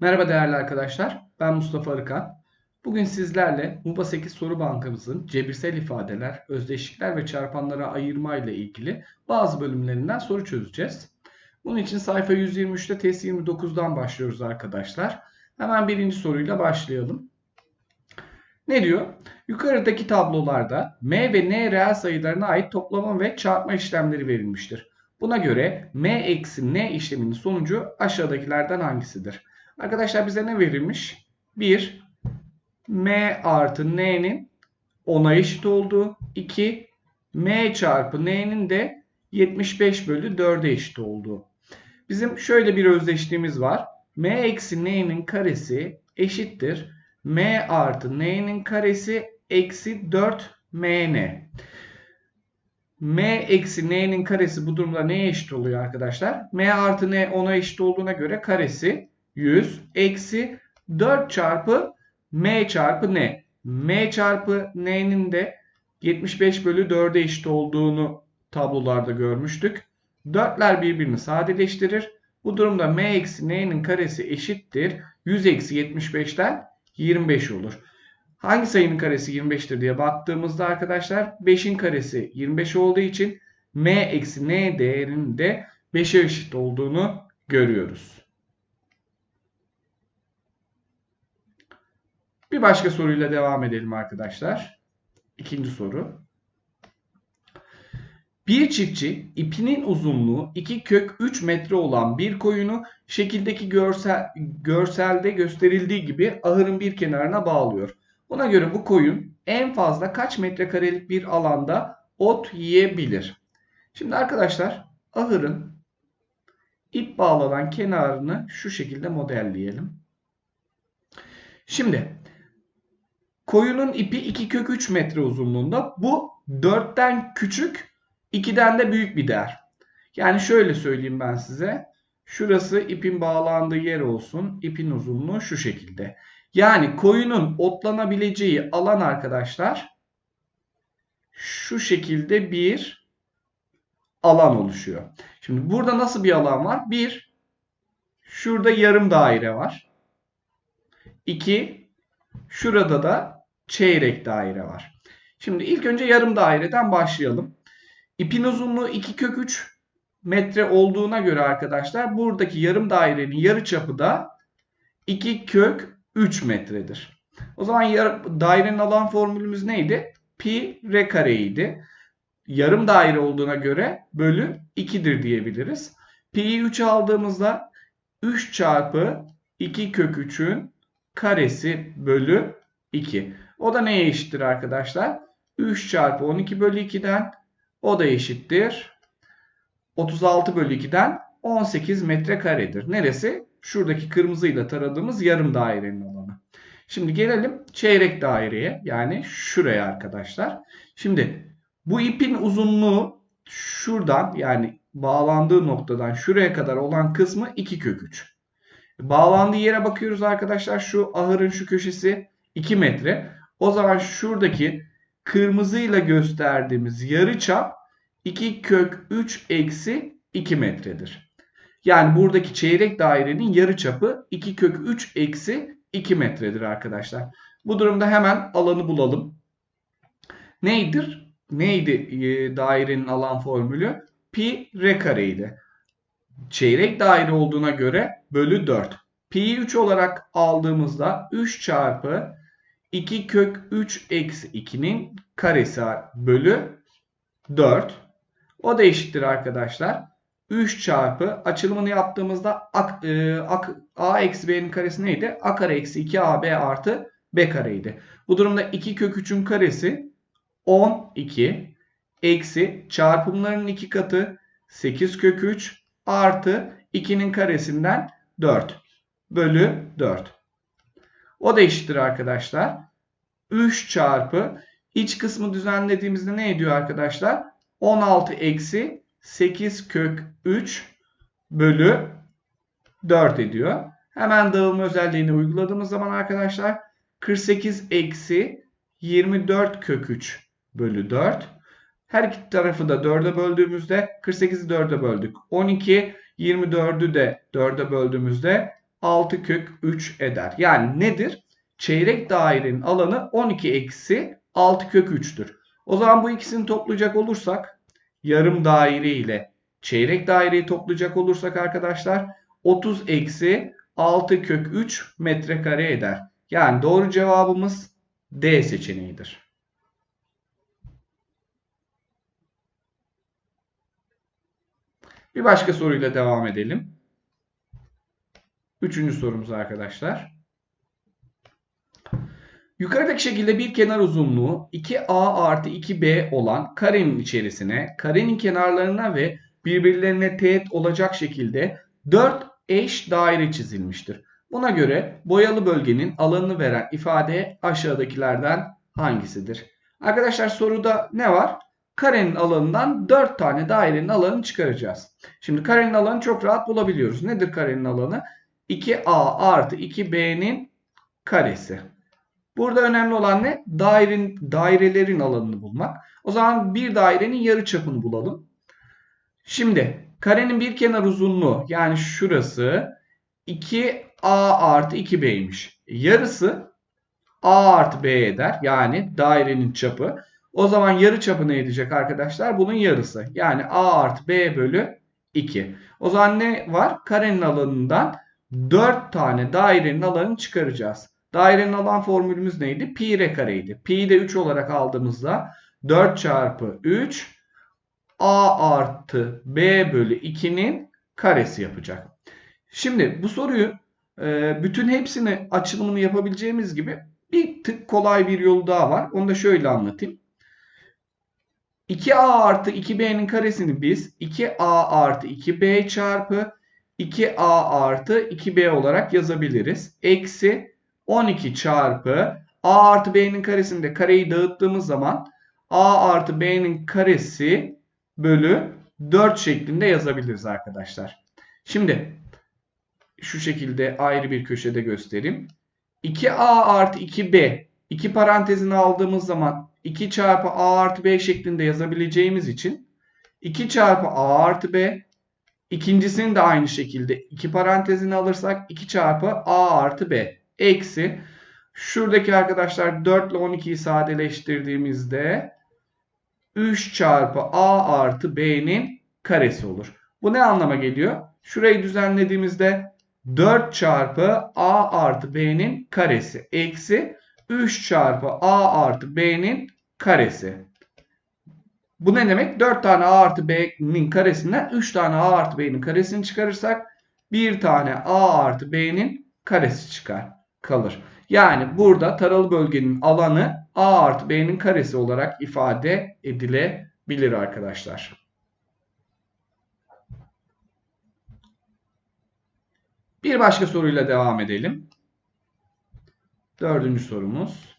Merhaba değerli arkadaşlar. Ben Mustafa Arıkan. Bugün sizlerle MUBA 8 soru bankamızın cebirsel ifadeler, özdeşlikler ve çarpanlara ayırma ile ilgili bazı bölümlerinden soru çözeceğiz. Bunun için sayfa 123'te test 29'dan başlıyoruz arkadaşlar. Hemen birinci soruyla başlayalım. Ne diyor? Yukarıdaki tablolarda m ve n reel sayılarına ait toplama ve çarpma işlemleri verilmiştir. Buna göre m eksi n işleminin sonucu aşağıdakilerden hangisidir? Arkadaşlar bize ne verilmiş? 1. M artı N'nin 10'a eşit olduğu. 2. M çarpı N'nin de 75 bölü 4'e eşit olduğu. Bizim şöyle bir özdeşliğimiz var. M eksi N'nin karesi eşittir. M artı N'nin karesi eksi 4 MN. M eksi N'nin karesi bu durumda neye eşit oluyor arkadaşlar? M artı N 10'a eşit olduğuna göre karesi 100 eksi 4 çarpı m çarpı n. m çarpı n'nin de 75 bölü 4'e eşit olduğunu tablolarda görmüştük. 4'ler birbirini sadeleştirir. Bu durumda m eksi n'nin karesi eşittir. 100 eksi 75'ten 25 olur. Hangi sayının karesi 25'tir diye baktığımızda arkadaşlar 5'in karesi 25 olduğu için m eksi n değerinin de 5'e eşit olduğunu görüyoruz. Bir başka soruyla devam edelim arkadaşlar. İkinci soru. Bir çiftçi ipinin uzunluğu 2 kök 3 metre olan bir koyunu şekildeki görsel, görselde gösterildiği gibi ahırın bir kenarına bağlıyor. Buna göre bu koyun en fazla kaç metrekarelik bir alanda ot yiyebilir? Şimdi arkadaşlar ahırın ip bağlanan kenarını şu şekilde modelleyelim. Şimdi Koyunun ipi 2 kök 3 metre uzunluğunda. Bu 4'ten küçük 2'den de büyük bir değer. Yani şöyle söyleyeyim ben size. Şurası ipin bağlandığı yer olsun. İpin uzunluğu şu şekilde. Yani koyunun otlanabileceği alan arkadaşlar şu şekilde bir alan oluşuyor. Şimdi burada nasıl bir alan var? Bir, şurada yarım daire var. İki, şurada da çeyrek daire var. Şimdi ilk önce yarım daireden başlayalım. İpin uzunluğu 2 kök 3 metre olduğuna göre arkadaşlar buradaki yarım dairenin yarı çapı da 2 kök 3 metredir. O zaman yarım, dairenin alan formülümüz neydi? Pi r kareydi. Yarım daire olduğuna göre bölü 2'dir diyebiliriz. Pi'yi 3 aldığımızda 3 çarpı 2 kök 3'ün karesi bölü 2. O da neye eşittir arkadaşlar? 3 çarpı 12 bölü 2'den o da eşittir. 36 bölü 2'den 18 metrekaredir. Neresi? Şuradaki kırmızıyla taradığımız yarım dairenin alanı. Şimdi gelelim çeyrek daireye. Yani şuraya arkadaşlar. Şimdi bu ipin uzunluğu şuradan yani bağlandığı noktadan şuraya kadar olan kısmı 2 kök 3. Bağlandığı yere bakıyoruz arkadaşlar. Şu ahırın şu köşesi 2 metre. O zaman şuradaki kırmızıyla gösterdiğimiz yarı çap 2 kök 3 eksi 2 metredir. Yani buradaki çeyrek dairenin yarı çapı 2 kök 3 eksi 2 metredir arkadaşlar. Bu durumda hemen alanı bulalım. Neydir? Neydi e, dairenin alan formülü? Pi r kareydi. Çeyrek daire olduğuna göre bölü 4. Pi'yi 3 olarak aldığımızda 3 çarpı 2 kök 3 eksi 2'nin karesi bölü 4. O da eşittir arkadaşlar. 3 çarpı açılımını yaptığımızda a, e, a, eksi b'nin karesi neydi? a kare eksi 2ab artı b kareydi. Bu durumda 2 kök 3'ün karesi 12 eksi çarpımlarının 2 katı 8 kök 3 artı 2'nin karesinden 4 bölü 4. O da eşittir arkadaşlar. 3 çarpı iç kısmı düzenlediğimizde ne ediyor arkadaşlar? 16 eksi 8 kök 3 bölü 4 ediyor. Hemen dağılma özelliğini uyguladığımız zaman arkadaşlar 48 eksi 24 kök 3 bölü 4. Her iki tarafı da 4'e böldüğümüzde 48'i 4'e böldük. 12, 24'ü de 4'e böldüğümüzde 6 kök 3 eder. Yani nedir? Çeyrek dairenin alanı 12 eksi 6 kök 3'tür. O zaman bu ikisini toplayacak olursak yarım daire ile çeyrek daireyi toplayacak olursak arkadaşlar 30 eksi 6 kök 3 metrekare eder. Yani doğru cevabımız D seçeneğidir. Bir başka soruyla devam edelim. Üçüncü sorumuz arkadaşlar. Yukarıdaki şekilde bir kenar uzunluğu 2a artı 2b olan karenin içerisine, karenin kenarlarına ve birbirlerine teğet olacak şekilde 4 eş daire çizilmiştir. Buna göre boyalı bölgenin alanını veren ifade aşağıdakilerden hangisidir? Arkadaşlar soruda ne var? Karenin alanından 4 tane dairenin alanını çıkaracağız. Şimdi karenin alanı çok rahat bulabiliyoruz. Nedir karenin alanı? 2a artı 2b'nin karesi. Burada önemli olan ne? Dairenin, dairelerin alanını bulmak. O zaman bir dairenin yarı çapını bulalım. Şimdi karenin bir kenar uzunluğu yani şurası 2a artı 2b'ymiş. Yarısı a artı b eder. Yani dairenin çapı. O zaman yarı çapı ne edecek arkadaşlar? Bunun yarısı. Yani a artı b bölü 2. O zaman ne var? Karenin alanından 4 tane dairenin alanını çıkaracağız. Dairenin alan formülümüz neydi? Pi r kareydi. Pi de 3 olarak aldığımızda 4 çarpı 3 a artı b bölü 2'nin karesi yapacak. Şimdi bu soruyu e, bütün hepsini açılımını yapabileceğimiz gibi bir tık kolay bir yolu daha var. Onu da şöyle anlatayım. 2a artı 2b'nin karesini biz 2a artı 2b çarpı 2a artı 2b olarak yazabiliriz. Eksi 12 çarpı a artı b'nin karesinde kareyi dağıttığımız zaman a artı b'nin karesi bölü 4 şeklinde yazabiliriz arkadaşlar. Şimdi şu şekilde ayrı bir köşede göstereyim. 2a artı 2b iki parantezini aldığımız zaman 2 çarpı a artı b şeklinde yazabileceğimiz için 2 çarpı a artı b ikincisini de aynı şekilde iki parantezini alırsak 2 çarpı a artı b eksi şuradaki arkadaşlar 4 ile 12'yi sadeleştirdiğimizde 3 çarpı a artı b'nin karesi olur. Bu ne anlama geliyor? Şurayı düzenlediğimizde 4 çarpı a artı b'nin karesi eksi 3 çarpı a artı b'nin karesi. Bu ne demek? 4 tane a artı b'nin karesinden 3 tane a artı b'nin karesini çıkarırsak 1 tane a artı b'nin karesi çıkar kalır. Yani burada taralı bölgenin alanı a artı b'nin karesi olarak ifade edilebilir arkadaşlar. Bir başka soruyla devam edelim. Dördüncü sorumuz.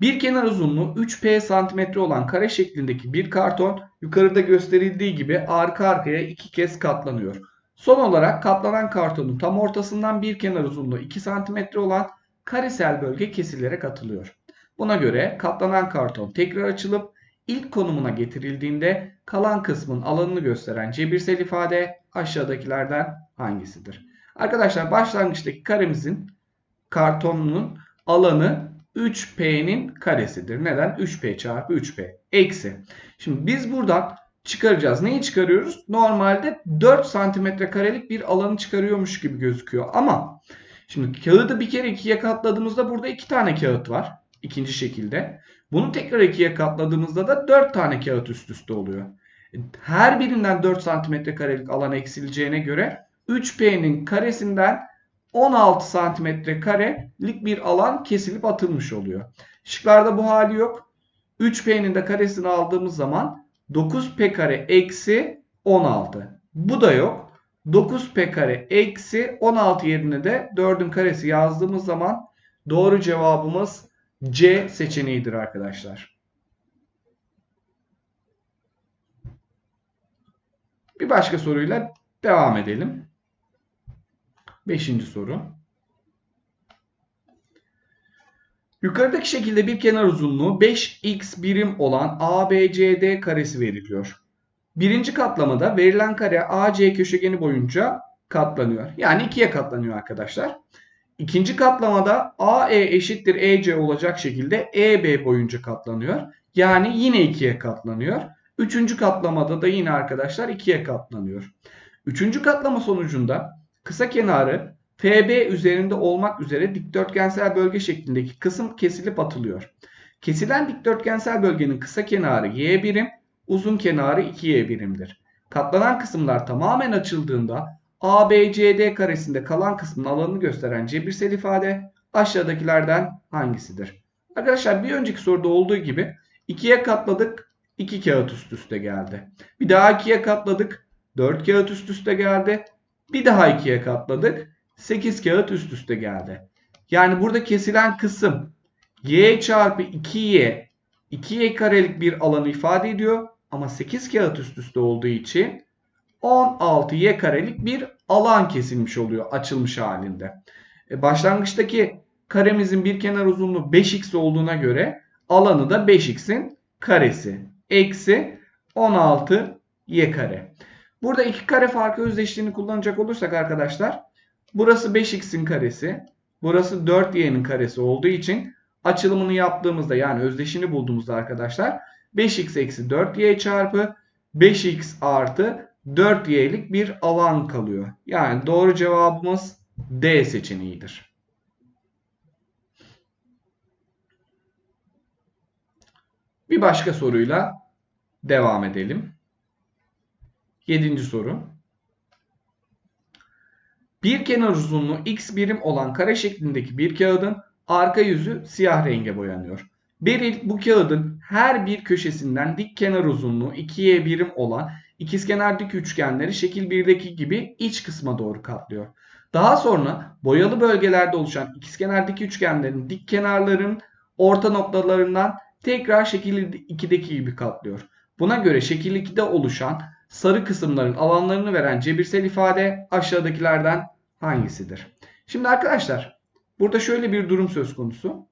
Bir kenar uzunluğu 3p santimetre olan kare şeklindeki bir karton yukarıda gösterildiği gibi arka arkaya iki kez katlanıyor. Son olarak katlanan kartonun tam ortasından bir kenar uzunluğu 2 cm olan karesel bölge kesilerek atılıyor. Buna göre katlanan karton tekrar açılıp ilk konumuna getirildiğinde kalan kısmın alanını gösteren cebirsel ifade aşağıdakilerden hangisidir? Arkadaşlar başlangıçtaki karemizin kartonunun alanı 3P'nin karesidir. Neden? 3P çarpı 3P. Eksi. Şimdi biz buradan çıkaracağız. Neyi çıkarıyoruz? Normalde 4 santimetre karelik bir alanı çıkarıyormuş gibi gözüküyor. Ama şimdi kağıdı bir kere ikiye katladığımızda burada iki tane kağıt var. İkinci şekilde. Bunu tekrar ikiye katladığımızda da 4 tane kağıt üst üste oluyor. Her birinden 4 santimetre karelik alan eksileceğine göre 3P'nin karesinden 16 santimetre karelik bir alan kesilip atılmış oluyor. Şıklarda bu hali yok. 3P'nin de karesini aldığımız zaman 9P kare eksi 16. Bu da yok. 9P kare eksi 16 yerine de 4'ün karesi yazdığımız zaman doğru cevabımız C seçeneğidir arkadaşlar. Bir başka soruyla devam edelim. Beşinci soru. Yukarıdaki şekilde bir kenar uzunluğu 5x birim olan ABCD karesi veriliyor. Birinci katlamada verilen kare AC köşegeni boyunca katlanıyor. Yani ikiye katlanıyor arkadaşlar. İkinci katlamada AE eşittir EC olacak şekilde EB boyunca katlanıyor. Yani yine ikiye katlanıyor. Üçüncü katlamada da yine arkadaşlar ikiye katlanıyor. Üçüncü katlama sonucunda kısa kenarı FB üzerinde olmak üzere dikdörtgensel bölge şeklindeki kısım kesilip atılıyor. Kesilen dikdörtgensel bölgenin kısa kenarı y birim, uzun kenarı 2y birimdir. Katlanan kısımlar tamamen açıldığında ABCD karesinde kalan kısmın alanını gösteren cebirsel ifade aşağıdakilerden hangisidir? Arkadaşlar bir önceki soruda olduğu gibi ikiye katladık, 2 kağıt üst üste geldi. Bir daha ikiye katladık, 4 kağıt üst üste geldi. Bir daha ikiye katladık, 8 kağıt üst üste geldi. Yani burada kesilen kısım y çarpı 2y 2y karelik bir alanı ifade ediyor. Ama 8 kağıt üst üste olduğu için 16y karelik bir alan kesilmiş oluyor açılmış halinde. E başlangıçtaki karemizin bir kenar uzunluğu 5x olduğuna göre alanı da 5x'in karesi. Eksi 16y kare. Burada iki kare farkı özdeşliğini kullanacak olursak arkadaşlar burası 5x'in karesi. Burası 4y'nin karesi olduğu için açılımını yaptığımızda yani özdeşini bulduğumuzda arkadaşlar 5x eksi 4y çarpı 5x artı 4y'lik bir alan kalıyor. Yani doğru cevabımız D seçeneğidir. Bir başka soruyla devam edelim. Yedinci soru. Bir kenar uzunluğu x birim olan kare şeklindeki bir kağıdın arka yüzü siyah renge boyanıyor. Beril bu kağıdın her bir köşesinden dik kenar uzunluğu 2y birim olan ikizkenar dik üçgenleri şekil 1'deki gibi iç kısma doğru katlıyor. Daha sonra boyalı bölgelerde oluşan ikizkenar dik üçgenlerin dik kenarların orta noktalarından tekrar şekil 2'deki gibi katlıyor. Buna göre şekil 2'de oluşan sarı kısımların alanlarını veren cebirsel ifade aşağıdakilerden hangisidir? Şimdi arkadaşlar burada şöyle bir durum söz konusu.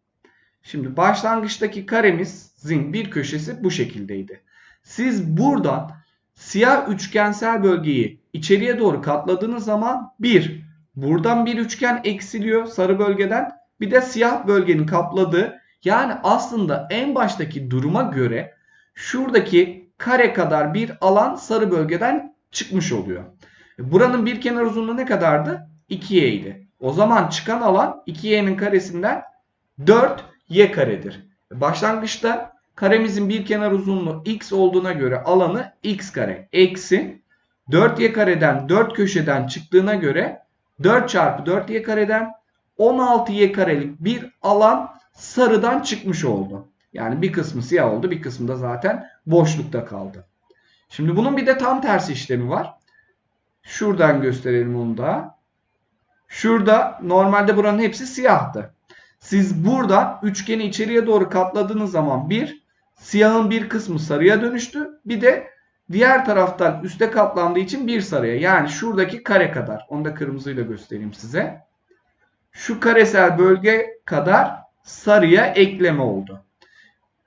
Şimdi başlangıçtaki karemizin bir köşesi bu şekildeydi. Siz buradan siyah üçgensel bölgeyi içeriye doğru katladığınız zaman bir buradan bir üçgen eksiliyor sarı bölgeden bir de siyah bölgenin kapladığı yani aslında en baştaki duruma göre şuradaki kare kadar bir alan sarı bölgeden çıkmış oluyor. Buranın bir kenar uzunluğu ne kadardı? 2y idi. O zaman çıkan alan 2y'nin karesinden 4y karedir. Başlangıçta karemizin bir kenar uzunluğu x olduğuna göre alanı x kare eksi 4y kareden 4 köşeden çıktığına göre 4 çarpı 4y kareden 16y karelik bir alan sarıdan çıkmış oldu. Yani bir kısmı siyah oldu bir kısmı da zaten boşlukta kaldı. Şimdi bunun bir de tam tersi işlemi var. Şuradan gösterelim onu da. Şurada normalde buranın hepsi siyahtı. Siz burada üçgeni içeriye doğru katladığınız zaman bir siyahın bir kısmı sarıya dönüştü. Bir de diğer taraftan üste katlandığı için bir sarıya. Yani şuradaki kare kadar. Onu da kırmızıyla göstereyim size. Şu karesel bölge kadar sarıya ekleme oldu.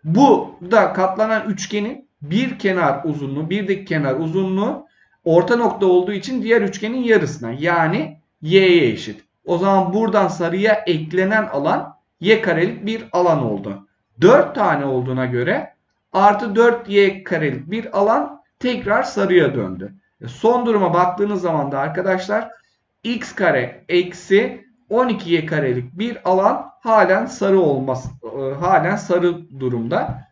Bu da katlanan üçgenin bir kenar uzunluğu, bir dik kenar uzunluğu orta nokta olduğu için diğer üçgenin yarısına yani y'ye eşit. O zaman buradan sarıya eklenen alan y karelik bir alan oldu. 4 tane olduğuna göre artı 4y karelik bir alan tekrar sarıya döndü. Son duruma baktığınız zaman da arkadaşlar x kare eksi 12y karelik bir alan halen sarı olmaz, e, halen sarı durumda.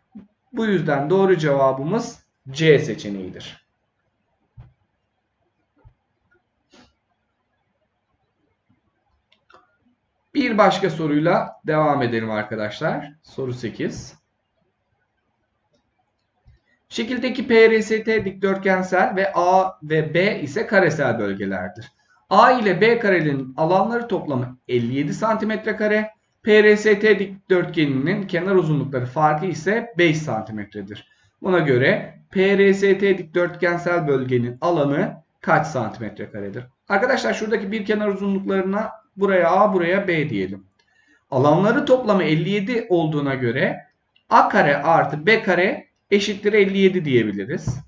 Bu yüzden doğru cevabımız C seçeneğidir. Bir başka soruyla devam edelim arkadaşlar. Soru 8. Şekildeki PRST dikdörtgensel ve A ve B ise karesel bölgelerdir. A ile B karenin alanları toplamı 57 cm kare. PRST dikdörtgeninin kenar uzunlukları farkı ise 5 cm'dir. Buna göre PRST dikdörtgensel bölgenin alanı kaç santimetre karedir? Arkadaşlar şuradaki bir kenar uzunluklarına buraya A buraya B diyelim. Alanları toplamı 57 olduğuna göre A kare artı B kare eşittir 57 diyebiliriz.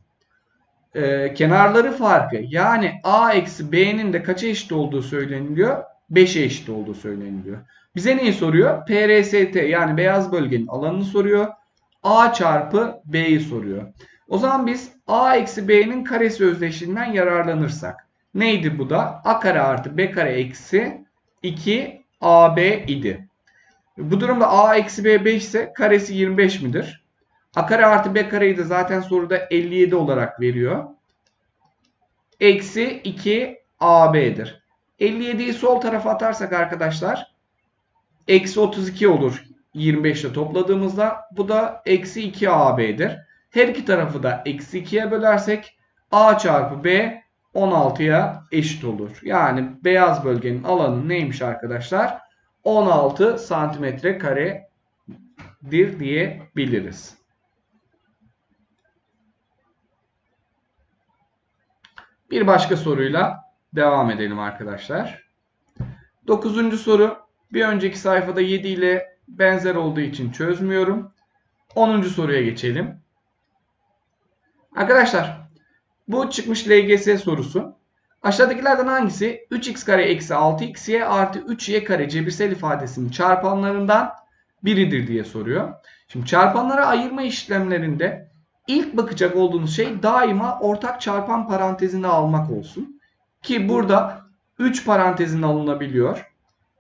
E, kenarları farkı yani a eksi b'nin de kaça eşit olduğu söyleniliyor? 5'e eşit olduğu söyleniliyor. Bize neyi soruyor? PRST yani beyaz bölgenin alanını soruyor. A çarpı B'yi soruyor. O zaman biz A eksi B'nin karesi özdeşliğinden yararlanırsak. Neydi bu da? A kare artı B kare eksi 2 AB idi. Bu durumda A eksi B 5 ise karesi 25 midir? A kare artı B kareyi de zaten soruda 57 olarak veriyor. Eksi 2 AB'dir. 57'yi sol tarafa atarsak arkadaşlar eksi 32 olur 25 ile topladığımızda. Bu da eksi 2 AB'dir. Her iki tarafı da eksi 2'ye bölersek A çarpı B 16'ya eşit olur. Yani beyaz bölgenin alanı neymiş arkadaşlar? 16 santimetre karedir diyebiliriz. Bir başka soruyla devam edelim arkadaşlar. Dokuzuncu soru. Bir önceki sayfada 7 ile benzer olduğu için çözmüyorum. 10. soruya geçelim. Arkadaşlar bu çıkmış LGS sorusu. Aşağıdakilerden hangisi 3x kare eksi 6xy artı 3y kare cebirsel ifadesinin çarpanlarından biridir diye soruyor. Şimdi çarpanlara ayırma işlemlerinde ilk bakacak olduğunuz şey daima ortak çarpan parantezini almak olsun. Ki burada 3 parantezin alınabiliyor.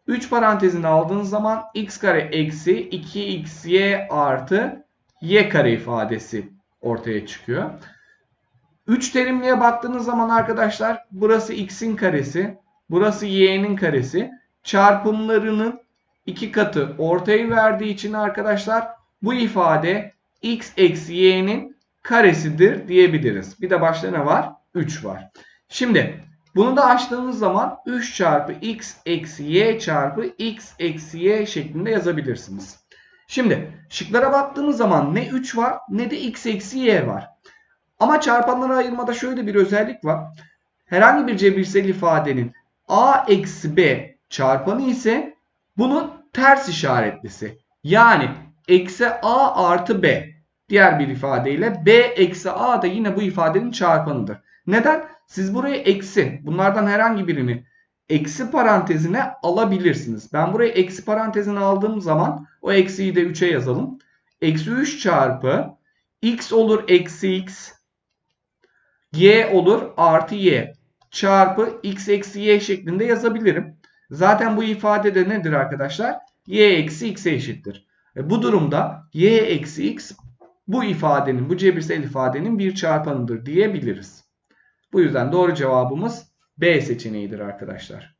3 parantezini aldığınız zaman x kare eksi 2xy artı y kare ifadesi ortaya çıkıyor. 3 terimliğe baktığınız zaman arkadaşlar burası x'in karesi, burası y'nin karesi. Çarpımlarının iki katı ortayı verdiği için arkadaşlar bu ifade x eksi y'nin karesidir diyebiliriz. Bir de başta ne var? 3 var. Şimdi bunu da açtığınız zaman 3 çarpı x eksi y çarpı x eksi y şeklinde yazabilirsiniz. Şimdi şıklara baktığımız zaman ne 3 var ne de x eksi y var. Ama çarpanlara ayırmada şöyle bir özellik var. Herhangi bir cebirsel ifadenin a eksi b çarpanı ise bunun ters işaretlisi. Yani eksi a artı b. Diğer bir ifadeyle b eksi a da yine bu ifadenin çarpanıdır. Neden? Siz buraya eksi bunlardan herhangi birini eksi parantezine alabilirsiniz. Ben buraya eksi parantezine aldığım zaman o eksiyi de 3'e yazalım. Eksi 3 çarpı x olur eksi x y olur artı y çarpı x eksi y şeklinde yazabilirim. Zaten bu ifade de nedir arkadaşlar? y eksi x'e eşittir. E bu durumda y eksi x bu ifadenin, bu cebirsel ifadenin bir çarpanıdır diyebiliriz. Bu yüzden doğru cevabımız B seçeneğidir arkadaşlar.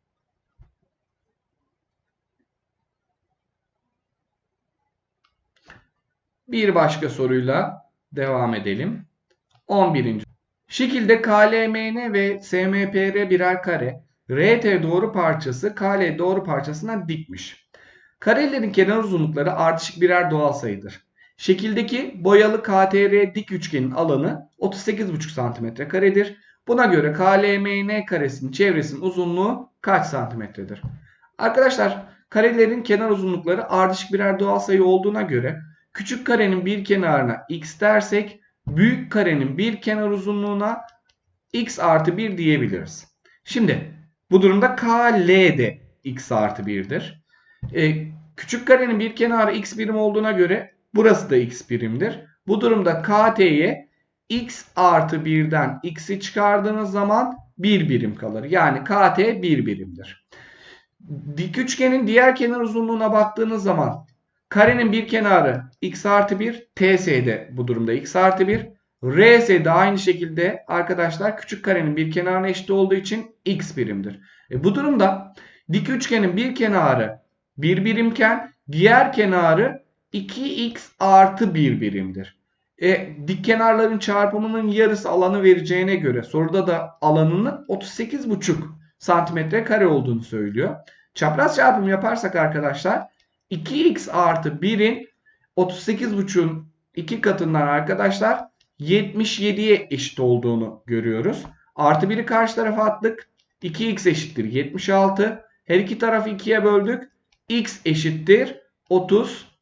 Bir başka soruyla devam edelim. 11. Şekilde KLMN ve SMPR birer kare, RT doğru parçası KL doğru parçasına dikmiş. Karelerin kenar uzunlukları ardışık birer doğal sayıdır. Şekildeki boyalı KTR dik üçgenin alanı 38,5 cm karedir. Buna göre KLMN karesinin çevresinin uzunluğu kaç santimetredir? Arkadaşlar karelerin kenar uzunlukları ardışık birer doğal sayı olduğuna göre küçük karenin bir kenarına x dersek büyük karenin bir kenar uzunluğuna x artı 1 diyebiliriz. Şimdi bu durumda KL de x artı 1'dir. Ee, küçük karenin bir kenarı x birim olduğuna göre burası da x birimdir. Bu durumda KT'ye x artı 1'den x'i çıkardığınız zaman 1 birim kalır. Yani KT 1 birimdir. Dik üçgenin diğer kenar uzunluğuna baktığınız zaman karenin bir kenarı x artı 1, TS de bu durumda x artı 1. RS de aynı şekilde arkadaşlar küçük karenin bir kenarına eşit olduğu için x birimdir. E bu durumda dik üçgenin bir kenarı 1 birimken diğer kenarı 2x artı 1 birimdir. E, dik kenarların çarpımının yarısı alanı vereceğine göre soruda da alanının 38,5 santimetre kare olduğunu söylüyor. Çapraz çarpım yaparsak arkadaşlar 2x artı 1'in 38,5'un 2 katından arkadaşlar 77'ye eşit olduğunu görüyoruz. Artı 1'i karşı tarafa attık. 2x eşittir 76. Her iki tarafı 2'ye böldük. x eşittir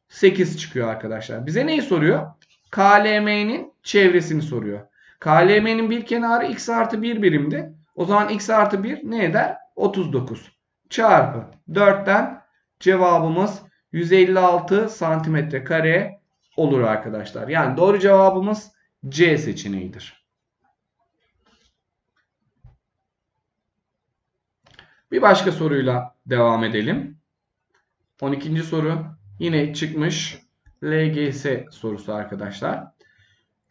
38 çıkıyor arkadaşlar. Bize neyi soruyor? KLM'nin çevresini soruyor. KLM'nin bir kenarı x artı 1 birimdi. O zaman x artı 1 ne eder? 39. Çarpı 4'ten cevabımız 156 santimetre kare olur arkadaşlar. Yani doğru cevabımız C seçeneğidir. Bir başka soruyla devam edelim. 12. soru yine çıkmış LGS sorusu arkadaşlar.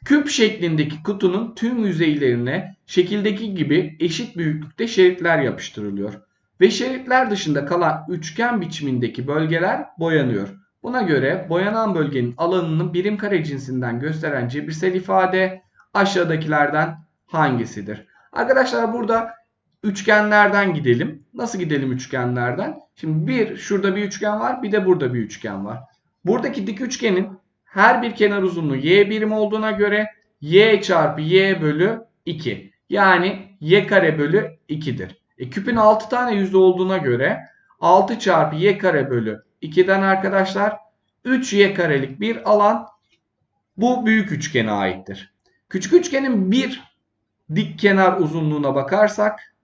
Küp şeklindeki kutunun tüm yüzeylerine şekildeki gibi eşit büyüklükte şeritler yapıştırılıyor. Ve şeritler dışında kalan üçgen biçimindeki bölgeler boyanıyor. Buna göre boyanan bölgenin alanını birim kare cinsinden gösteren cebirsel ifade aşağıdakilerden hangisidir? Arkadaşlar burada üçgenlerden gidelim. Nasıl gidelim üçgenlerden? Şimdi bir şurada bir üçgen var bir de burada bir üçgen var. Buradaki dik üçgenin her bir kenar uzunluğu y birim olduğuna göre y çarpı y bölü 2. Yani y kare bölü 2'dir. E, küpün 6 tane yüzü olduğuna göre 6 çarpı y kare bölü 2'den arkadaşlar 3y karelik bir alan bu büyük üçgene aittir. Küçük üçgenin bir dik kenar uzunluğuna bakarsak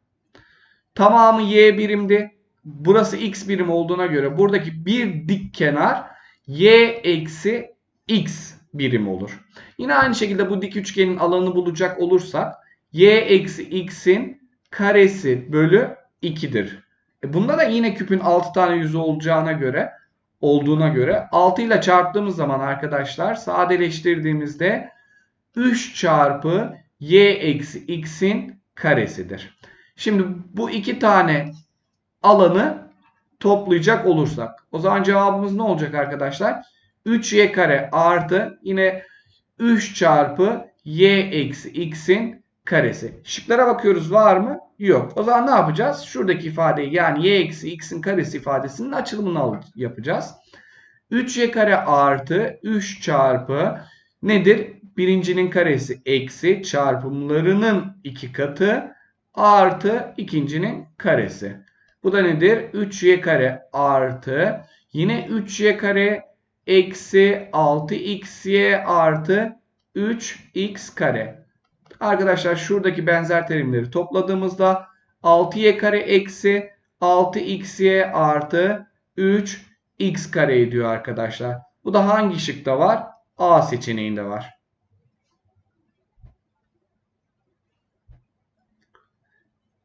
tamamı y birimdi. Burası x birim olduğuna göre buradaki bir dik kenar y eksi x birim olur. Yine aynı şekilde bu dik üçgenin alanını bulacak olursak y eksi x'in karesi bölü 2'dir. E bunda da yine küpün 6 tane yüzü olacağına göre olduğuna göre 6 ile çarptığımız zaman arkadaşlar sadeleştirdiğimizde 3 çarpı y eksi x'in karesidir. Şimdi bu iki tane alanı toplayacak olursak o zaman cevabımız ne olacak arkadaşlar? 3y kare artı yine 3 çarpı y eksi x'in karesi. Şıklara bakıyoruz var mı? Yok. O zaman ne yapacağız? Şuradaki ifadeyi yani y eksi x'in karesi ifadesinin açılımını yapacağız. 3y kare artı 3 çarpı nedir? Birincinin karesi eksi çarpımlarının iki katı artı ikincinin karesi. Bu da nedir? 3y kare artı yine 3y kare eksi 6xy artı 3x kare. Arkadaşlar şuradaki benzer terimleri topladığımızda 6y kare eksi 6xy artı 3x kare ediyor arkadaşlar. Bu da hangi şıkta var? A seçeneğinde var.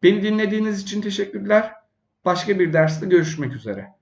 Beni dinlediğiniz için teşekkürler. Başka bir derste görüşmek üzere.